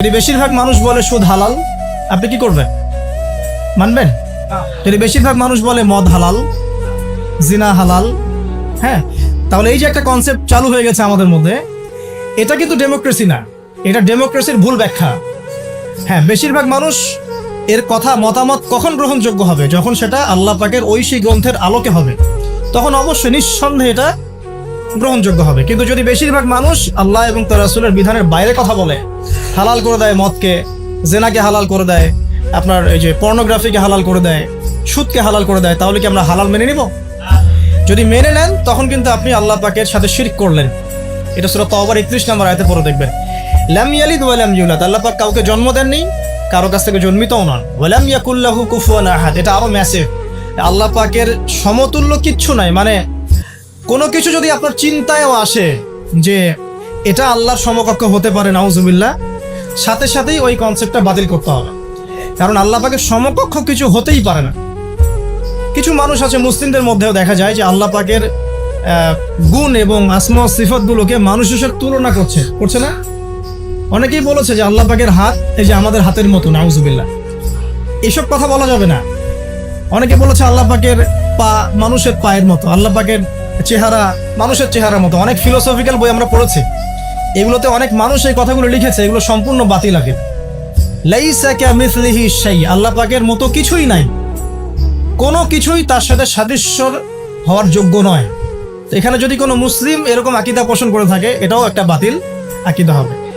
যদি বেশিরভাগ মানুষ বলে সুদ হালাল, আপনি কি করবেন? মানবেন? যদি বেশিরভাগ মানুষ বলে মদ হালাল, জিনা হালাল হ্যাঁ তাহলে এই যে একটা কনসেপ্ট চালু হয়ে গেছে আমাদের মধ্যে, এটা কিন্তু ডেমোক্রেসি না। এটা ডেমোক্রেসির ভুল ব্যাখ্যা। হ্যাঁ বেশিরভাগ মানুষ এর কথা, মতামত কখন গ্রহণযোগ্য হবে? যখন সেটা আল্লাহ পাকের ঐশী গ্রন্থের আলোকে হবে। তখন অবশ্যই নিঃসন্দেহে এটা গ্রহণযোগ্য হবে। কিন্তু যদি বেশিরভাগ মানুষ আল্লাহ এবং তার রাসূলের বিধানের বাইরে কথা বলে হালাল করে দেয় মদকে, জেনাকে হালাল করে দেয়, আপনার এই যে পর্নোগ্রাফিকে হালাল করে দেয়, সুদকে হালাল করে দেয়, তাহলে কি আমরা হালাল মেনে নিব? যদি মেনে নেন, তখন কিন্তু আপনি আল্লাহ পাকের সাথে শিরক করলেন। এটা সুরা তওবার একত্রিশ নম্বর আয়তে পরে দেখবেন। লাম ইয়ালিদ ওয়া লাম ইউলাদ, আল্লাহ পাক কাউকে জন্ম দেননি, কারও কাছ থেকে জন্মিতও নন। ওয়ালাম ইয়াকুল্লাহু কুফুয়ান আহাদ, এটা আরও ম্যাসিভ আল্লাহ পাকের সমতুল্য কিচ্ছু নাই মানে কোনো কিছু যদি আপনার চিন্তায়ও আসে যে এটা আল্লাহর সমকক্ষ হতে পারে, নাউজুবিল্লাহ সাথে সাথেই ওই কনসেপ্টটা বাতিল করতে হবে। কারণ আল্লাহ পাকের সমকক্ষ কিছু হতেই পারে না। কিছু মানুষ আছে, মুসলিমদের মধ্যেও দেখা যায় যে আল্লাহ পাকের গুণ এবং আসমা সিফতগুলোকে মানুষের সাথে তুলনা করছে। করছে না? অনেকেই বলেছে যে আল্লাহ পাকের হাত এই যে আমাদের হাতের মতো, নাউজুবিল্লাহ। এসব কথা বলা যাবে না। অনেকে বলেছে আল্লাহ পাকের পা মানুষের পায়ের মতো, আল্লাহ পাকের চেহারা মানুষের চেহারার মতো। অনেক ফিলোসফিক্যাল বই আমরা পড়েছি। এগুলোতে অনেক মানুষ এই কথাগুলো লিখেছে, এগুলো সম্পূর্ণ বাতিল আগে। শাই আল্লাহ পাকের মতো কিছুই নাই। কোনো কিছুই তার সাথে সাদৃশ্যর হওয়ার যোগ্য নয়। এখানে যদি কোনো মুসলিম এরকম আকিদা পোষণ করে থাকে, এটাও একটা বাতিল আকিদা হবে।